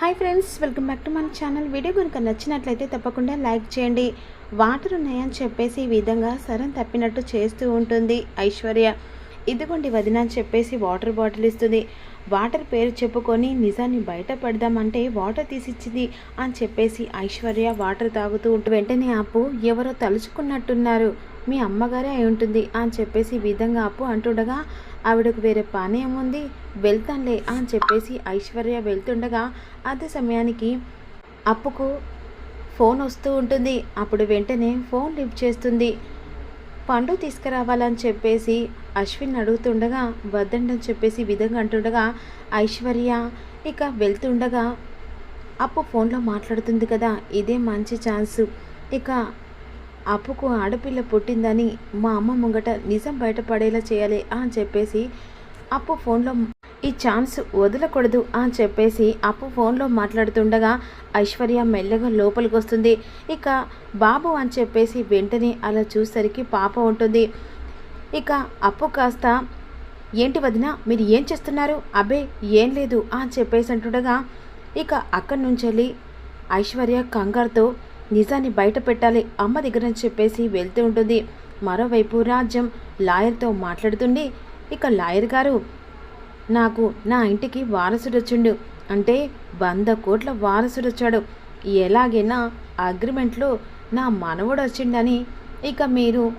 Hi friends welcome back to మన channel. Video కనుక నచ్చినట్లయితే తప్పకుండా లైక్ చేయండి. వాటర్ ఉన్నాయని చెప్పేసి ఈ విధంగా సరం తప్పినట్టు చేస్తూ ఉంటుంది ఐశ్వర్య. ఇదిగోండి వదిన అని చెప్పేసి వాటర్ బాటిల్ ఇస్తుంది. వాటర్ పేరు చెప్పుకొని నిజాన్ని బయట పెడదామంటే వాటర్ తీసిచ్చింది అని చెప్పేసి ఐశ్వర్య వాటర్ తాగుతూ ఉంటు వెంటనే ఆపు ఎవరో తలుచుకున్నట్టున్నారు. మీ అమ్మగారే అయి ఉంటుంది అని చెప్పేసి విధంగా అప్పు అంటుండగా ఆవిడకు వేరే పానీయం ఉంది వెళ్తానులే అని చెప్పేసి ఐశ్వర్య వెళ్తుండగా అదే సమయానికి అప్పుకు ఫోన్ వస్తూ ఉంటుంది. అప్పుడు వెంటనే ఫోన్ లిఫ్ట్ చేస్తుంది. పండు తీసుకురావాలని చెప్పేసి అశ్విన్ అడుగుతుండగా వద్దండి అని చెప్పేసి విధంగా అంటుండగా ఐశ్వర్య ఇక వెళ్తుండగా అప్పు ఫోన్లో మాట్లాడుతుంది కదా ఇదే మంచి ఛాన్సు. ఇక అప్పుకు ఆడపిల్ల పుట్టిందని మా అమ్మ ముంగట నిజం బయటపడేలా చేయాలి అని చెప్పేసి అప్పు ఫోన్లో ఈ ఛాన్స్ వదలకూడదు అని చెప్పేసి అప్పు ఫోన్లో మాట్లాడుతుండగా ఐశ్వర్య మెల్లగా లోపలికి వస్తుంది ఇక బాబు అని చెప్పేసి వెంటనే అలా చూసరికి పాప ఉంటుంది. ఇక అప్పు కాస్త ఏంటి వదిన మీరు ఏం చేస్తున్నారు? అబ్బే ఏం లేదు అని చెప్పేసి అంటుండగా ఇక అక్కడి నుంచి వెళ్ళి ఐశ్వర్య కంగారుతో నిజాన్ని బయట పెట్టాలి అమ్మ దగ్గర అని చెప్పేసి వెళ్తూ ఉంటుంది. మరోవైపు రాజ్యం లాయర్తో మాట్లాడుతుండి ఇక లాయర్ గారు నాకు నా ఇంటికి వారసుడు వచ్చిండు అంటే వంద కోట్ల వారసుడు వచ్చాడు ఎలాగైనా అగ్రిమెంట్లో నా మనవడు వచ్చిండని ఇక మీరు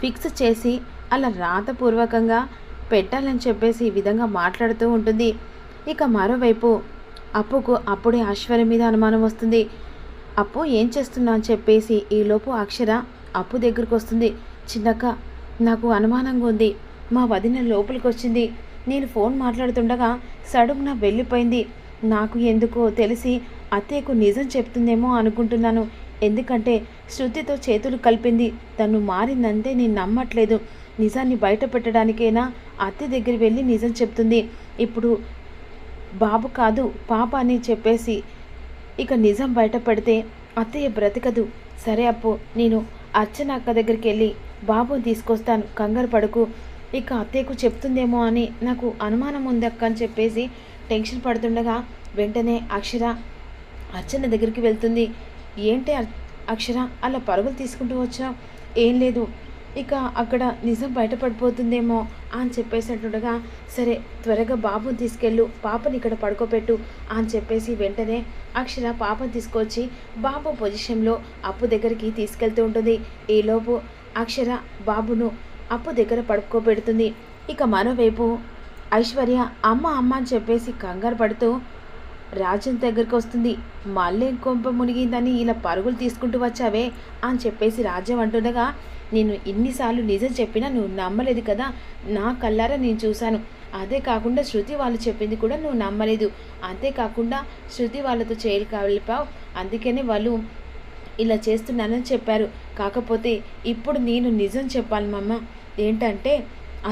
ఫిక్స్ చేసి అలా రాతపూర్వకంగా పెట్టాలని చెప్పేసి ఈ విధంగా మాట్లాడుతూ ఉంటుంది. ఇక మరోవైపు అప్పుకు అప్పుడే ఐశ్వర్య మీద అనుమానం వస్తుంది. అప్పు ఏం చేస్తున్నా అని చెప్పేసి ఈలోపు అక్షర అప్పు దగ్గరికి వస్తుంది చిన్నక్క నాకు అనుమానంగా ఉంది. మా వదిన లోపలికి వచ్చింది నేను ఫోన్ మాట్లాడుతుండగా సడుగున వెళ్ళిపోయింది. నాకు ఎందుకో తెలిసి అత్తయ్యకు నిజం చెప్తుందేమో అనుకుంటున్నాను. ఎందుకంటే శృతితో చేతులు కలిపింది. తను మారిందంటే నేను నమ్మట్లేదు. నిజాన్ని బయట పెట్టడానికైనా అత్తయ్య దగ్గర వెళ్ళి నిజం చెప్తుంది. ఇప్పుడు బాబు కాదు పాప అని చెప్పేసి ఇక నిజం బయట పెడితే అత్తయ్య బ్రతకదు. సరే అప్పు నేను అర్చన అక్క దగ్గరికి వెళ్ళి బాబుని తీసుకొస్తాను. కంగారు పడుకు. ఇక అత్తయ్యకు చెప్తుందేమో అని నాకు అనుమానం ఉంది అక్క అని చెప్పేసి టెన్షన్ పడుతుండగా వెంటనే అక్షర అర్చన దగ్గరికి వెళ్తుంది. ఏంటి అక్షర అలా పరుగులు తీసుకుంటూ వచ్చా ఏం లేదు. ఇక అక్కడ నిజం బయటపడిపోతుందేమో అని చెప్పేసి అంటుండగా సరే త్వరగా బాబుని తీసుకెళ్ళు పాపని ఇక్కడ పడుకోబెట్టు అని చెప్పేసి వెంటనే అక్షర పాపను తీసుకొచ్చి బాబు పొజిషన్లో అప్పు దగ్గరికి తీసుకెళ్తూ ఉంటుంది. ఈలోపు అక్షర బాబును అప్పు దగ్గర పడుకోబెడుతుంది. ఇక మరోవైపు ఐశ్వర్య అమ్మ అమ్మ అని చెప్పేసి కంగారు పడుతూ రాజన్ దగ్గరికి వస్తుంది. మళ్ళీ కొంప మునిగిందని ఇలా పరుగులు తీసుకుంటూ వచ్చావే అని చెప్పేసి రాజ్యం అంటుండగా నేను ఇన్నిసార్లు నిజం చెప్పినా నువ్వు నమ్మలేదు కదా? నా కల్లారా నేను చూశాను. అదే కాకుండా శృతి వాళ్ళు చెప్పింది కూడా నువ్వు నమ్మలేదు. అంతేకాకుండా శృతి వాళ్ళతో చేయలు కావలిపావు అందుకనే వాళ్ళు ఇలా చేస్తున్నానని చెప్పారు. కాకపోతే ఇప్పుడు నేను నిజం చెప్పాలి మమ్మ ఏంటంటే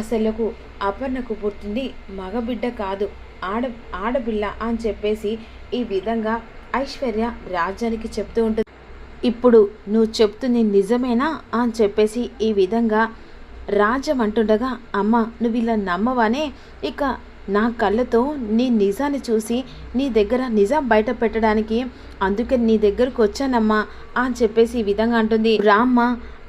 అసలుకు అపర్ణకు పుట్టింది మగబిడ్డ కాదు ఆడ ఆడపిల్ల అని చెప్పేసి ఈ విధంగా ఐశ్వర్య రాజ్యానికి చెప్తూ ఉంటుంది. ఇప్పుడు నువ్వు చెప్తుంది నిజమేనా అని చెప్పేసి ఈ విధంగా రాజ్యం అంటుండగా అమ్మ నువ్వు ఇలా నమ్మవనే? ఇక నా కళ్ళతో నీ నిజాన్ని చూసి నీ దగ్గర నిజం బయట పెట్టడానికి అందుకే నీ దగ్గరకు వచ్చానమ్మా అని చెప్పేసి ఈ విధంగా అంటుంది. రామ్మ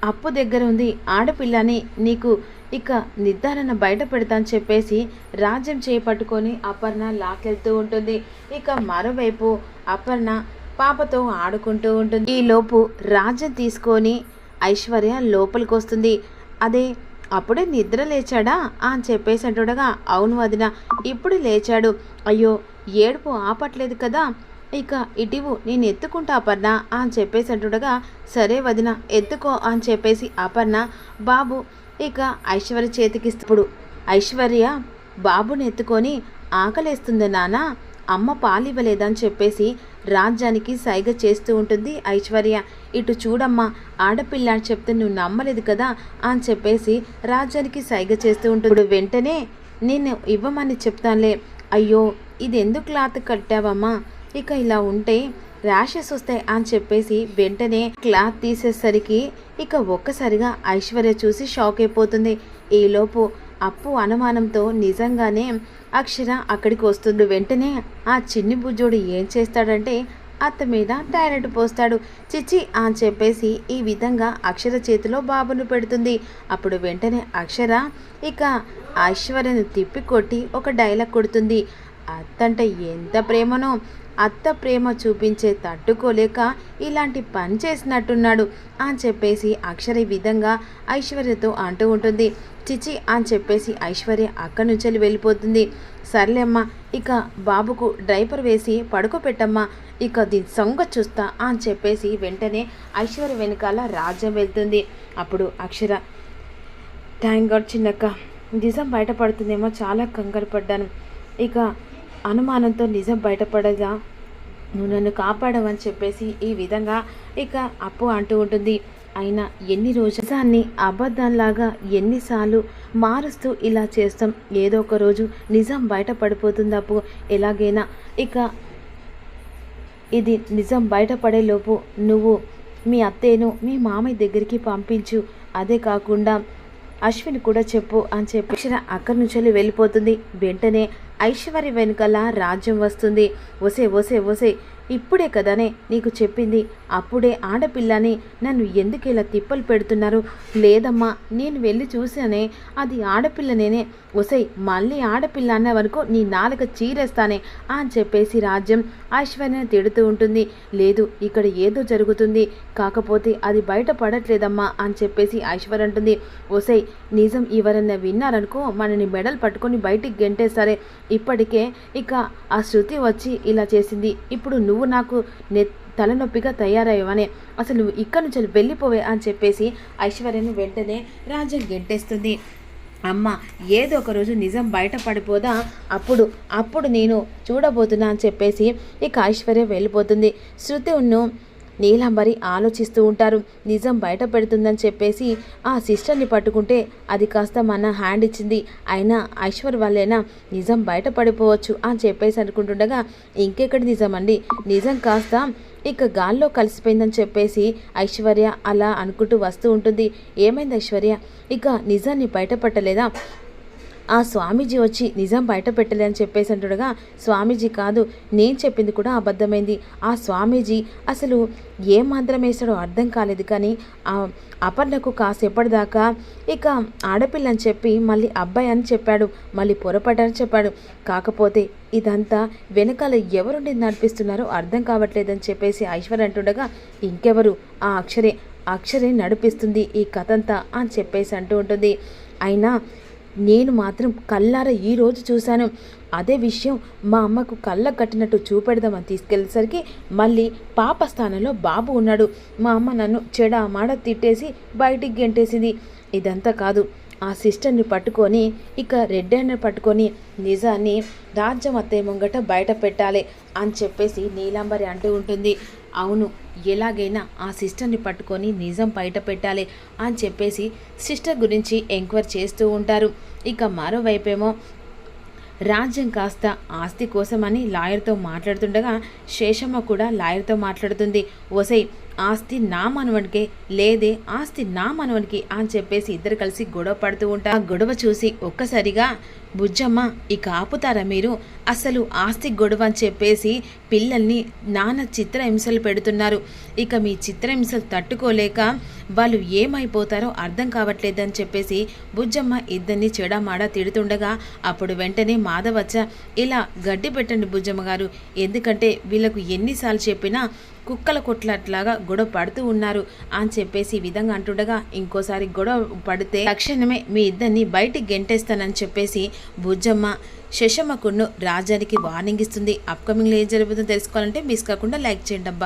అప్పు దగ్గర ఉంది ఆడపిల్లని నీకు ఇక నిర్ధారణ బయట పెడతాను చెప్పేసి రాజ్యం చేపట్టుకొని అపర్ణ లాకెళ్తూ ఉంటుంది. ఇక మరోవైపు అపర్ణ పాపతో ఆడుకుంటూ ఉంటుంది. ఈ లోపు రాజ్యం తీసుకొని ఐశ్వర్య లోపలికి వస్తుంది అదే అప్పుడే నిద్ర లేచాడా అని చెప్పేసి అంటుండగా అవును వదిన ఇప్పుడు లేచాడు. అయ్యో ఏడుపు ఆపట్లేదు కదా. ఇక ఇటివు నేను ఎత్తుకుంటా అపర్ణ అని చెప్పేసి అంటుండగా సరే వదిన ఎత్తుకో అని చెప్పేసి అపర్ణ బాబు ఇక ఐశ్వర్య చేతికిస్తప్పుడు. ఐశ్వర్య బాబుని ఎత్తుకొని ఆకలేస్తుంది నాన్న అమ్మ పాలు ఇవ్వలేదని చెప్పేసి రాజ్యానికి సైగ చేస్తూ ఉంటుంది ఐశ్వర్య. ఇటు చూడమ్మా ఆడపిల్ల అని చెప్తే నువ్వు నమ్మలేదు కదా అని చెప్పేసి రాజ్యానికి సైగ చేస్తూ ఉంటుంది. వెంటనే నేను ఇవ్వమని చెప్తానులే. అయ్యో ఇది ఎందుకు క్లాత్ కట్టావమ్మా? ఇక ఇలా ఉంటే ర్యాషెస్ వస్తాయి అని చెప్పేసి వెంటనే క్లాత్ తీసేసరికి ఇక ఒక్కసారిగా ఐశ్వర్య చూసి షాక్ అయిపోతుంది. ఈలోపు అప్పు అనుమానంతో నిజంగానే అక్షర అక్కడికి వస్తుంది. వెంటనే ఆ చిన్ని బుజ్జోడు ఏం చేస్తాడంటే అత్త మీద టాయిలెట్ పోస్తాడు. చిచ్చి అని చెప్పేసి ఈ విధంగా అక్షర చేతిలో బాబును పెడుతుంది. అప్పుడు వెంటనే అక్షర ఇక ఐశ్వర్యను తిప్పి కొట్టి ఒక డైలాగ్ కొడుతుంది. అత్తంటే ఎంత ప్రేమనో అత్త ప్రేమ చూపించే తట్టుకోలేక ఇలాంటి పని చేసినట్టున్నాడు అని చెప్పేసి అక్షర విధంగా ఐశ్వర్యతో అంటూ ఉంటుంది. చిచి అని చెప్పేసి ఐశ్వర్య అక్కడి నుంచి వెళ్ళిపోతుంది. సర్లేమ్మా ఇక బాబుకు డ్రైపర్ వేసి పడుకోపెట్టమ్మా ఇక దీని సొంగ చూస్తా అని చెప్పేసి వెంటనే ఐశ్వర్య వెనకాల రాజ్యం వెళ్తుంది. అప్పుడు అక్షర థ్యాంక్ గాడ్ చిన్నక్క నిజం బయటపడుతుందేమో చాలా కంగారు పడ్డాను. ఇక అనుమానంతో నిజం బయటపడగా నువ్వు నన్ను కాపాడవని చెప్పేసి ఈ విధంగా ఇక అప్పు అంటూ ఉంటుంది. అయినా ఎన్ని రోజులు అబద్ధంలాగా ఎన్నిసార్లు మారుస్తూ ఇలా చేస్తాం. ఏదో ఒక రోజు నిజం బయటపడిపోతుంది అప్పు. ఎలాగైనా ఇక ఇది నిజం బయటపడేలోపు నువ్వు మీ అత్తయ్యను మీ మామయ్య దగ్గరికి పంపించు. అదే కాకుండా అశ్విని కూడా చెప్పు అని చెప్పి అక్షర అక్కడి నుంచి వెళ్ళిపోతుంది. వెంటనే ఐశ్వర్య వెనుకల రాజ్యం వస్తుంది. ఒసే ఒసే ఒసే ఇప్పుడే కదనే నీకు చెప్పింది. అప్పుడే ఆడపిల్లని నన్ను ఎందుకు ఇలా తిప్పలు పెడుతున్నారు? లేదమ్మా నేను వెళ్ళి చూసానే అది ఆడపిల్లనేనే. ఒసై మళ్ళీ ఆడపిల్ల అన్న వరకు నీ నాలుక చీరేస్తానే అని చెప్పేసి రాజ్యం ఐశ్వర్యని తిడుతూ ఉంటుంది. లేదు ఇక్కడ ఏదో జరుగుతుంది. కాకపోతే అది బయట పడట్లేదమ్మా అని చెప్పేసి ఐశ్వర్య అంటుంది. ఒసై నిజం ఎవరన్నా విన్నారనుకో మనని మెడల్ పట్టుకొని బయటికి గెంటేస్తారే. ఇప్పటికే ఇక ఆ శృతి వచ్చి ఇలా చేసింది. ఇప్పుడు నువ్వు నువ్వు నాకు నె తలనొప్పిగా తయారయ్యవనే. అసలు నువ్వు ఇక్కడి నుంచి వెళ్ళిపోవే అని చెప్పేసి ఐశ్వర్యను వెంటనే రాజ్యం గెంటేస్తుంది. అమ్మ ఏదో ఒక రోజు నిజం బయటపడిపోదా? అప్పుడు అప్పుడు నేను చూడబోతున్నా అని చెప్పేసి ఇక ఐశ్వర్య వెళ్ళిపోతుంది. శృతి ఉన్ను నీలాంబరి ఆలోచిస్తూ ఉంటారు. నిజం బయట పెడుతుందని చెప్పేసి ఆ సిస్టర్ని పట్టుకుంటే అది కాస్త మన హ్యాండ్ ఇచ్చింది. అయినా ఐశ్వర్ వల్లేనా నిజం బయట పడిపోవచ్చు అని చెప్పేసి అనుకుంటుండగా ఇంకెక్కడి నిజం అండి నిజం కాస్త ఇక గాల్లో కలిసిపోయిందని చెప్పేసి ఐశ్వర్య అలా అనుకుంటూ వస్తూ ఉంటుంది. ఏమైంది ఐశ్వర్య? ఇక నిజాన్ని బయటపట్టలేదా ఆ స్వామీజీ వచ్చి నిజం బయట పెట్టలే అని చెప్పేసి అంటుండగా స్వామీజీ కాదు నేను చెప్పింది కూడా అబద్ధమైంది. ఆ స్వామీజీ అసలు ఏ మంత్రం వేస్తాడో అర్థం కాలేదు కానీ ఆ అపర్ణకు కాసేపటిదాకా ఇక ఆడపిల్ల అని చెప్పి మళ్ళీ అబ్బాయి అని చెప్పాడు మళ్ళీ పొరపడ్డని చెప్పాడు. కాకపోతే ఇదంతా వెనకాల ఎవరుండి నడిపిస్తున్నారో అర్థం కావట్లేదని చెప్పేసి ఐశ్వర్య అంటుండగా ఇంకెవరు? ఆ అక్షరే అక్షరే నడిపిస్తుంది ఈ కథంతా అని చెప్పేసి అంటూ ఉంటుంది. అయినా నేను మాత్రం కళ్ళార ఈరోజు చూశాను. అదే విషయం మా అమ్మకు కళ్ళ కట్టినట్టు చూపెడదామని తీసుకెళ్ళేసరికి మళ్ళీ పాప స్థానంలో బాబు ఉన్నాడు. మా అమ్మ నన్ను చెడ మాడ తిట్టేసి బయటికి గెంటేసింది. ఇదంతా కాదు. ఆ సిస్టర్ని పట్టుకొని ఇక రెడ్డన్న పట్టుకొని నిజాన్ని రాజ్యం అత్తయ్య ముంగట బయట పెట్టాలి అని చెప్పేసి నీలాంబరి అంటూ ఉంటుంది. అవును ఎలాగైనా ఆ సిస్టర్ని పట్టుకొని నిజం బయట పెట్టాలి అని చెప్పేసి సిస్టర్ గురించి ఎంక్వైరీ చేస్తూ ఉంటారు. ఇక మరోవైపేమో రాజ్యం కాస్త ఆస్తి కోసమని లాయర్తో మాట్లాడుతుండగా శేషమ్మ కూడా లాయర్తో మాట్లాడుతుంది. ఓసై ఆస్తి నా మనవడికే లేదే ఆస్తి నా మనవడికి అని చెప్పేసి ఇద్దరు కలిసి గొడవ పడుతూ ఉంటా ఆ గొడవ చూసి ఒక్కసారిగా బుజ్జమ్మ ఇక ఆపుతారా మీరు? అసలు ఆస్తి గొడవ అని చెప్పేసి పిల్లల్ని నాన్న చిత్రహింసలు పెడుతున్నారు. ఇక మీ చిత్రహింసలు తట్టుకోలేక వాళ్ళు ఏమైపోతారో అర్థం కావట్లేదని చెప్పేసి బుజ్జమ్మ ఇద్దరిని చెడమాడ తిడుతుండగా అప్పుడు వెంటనే మాధవచ్చ ఇలా గడ్డి పెట్టండి బుజ్జమ్మ గారు ఎందుకంటే వీళ్ళకు ఎన్నిసార్లు చెప్పినా కుక్కల కొట్లాట్లాగా గొడవ పడుతూ ఉన్నారు. అని చెప్పేసి ఈ విధంగా అంటుండగా ఇంకోసారి గొడవ పడితే తక్షణమే మీ ఇద్దరిని బయటికి గెంటేస్తానని చెప్పేసి బుజ్జమ్మ శశమ్మకును రాజానికి వార్నింగ్ ఇస్తుంది. అప్కమింగ్లో ఏం జరుగుతుందో తెలుసుకోవాలంటే మిస్ కాకుండా లైక్ చేయండి అబ్బా.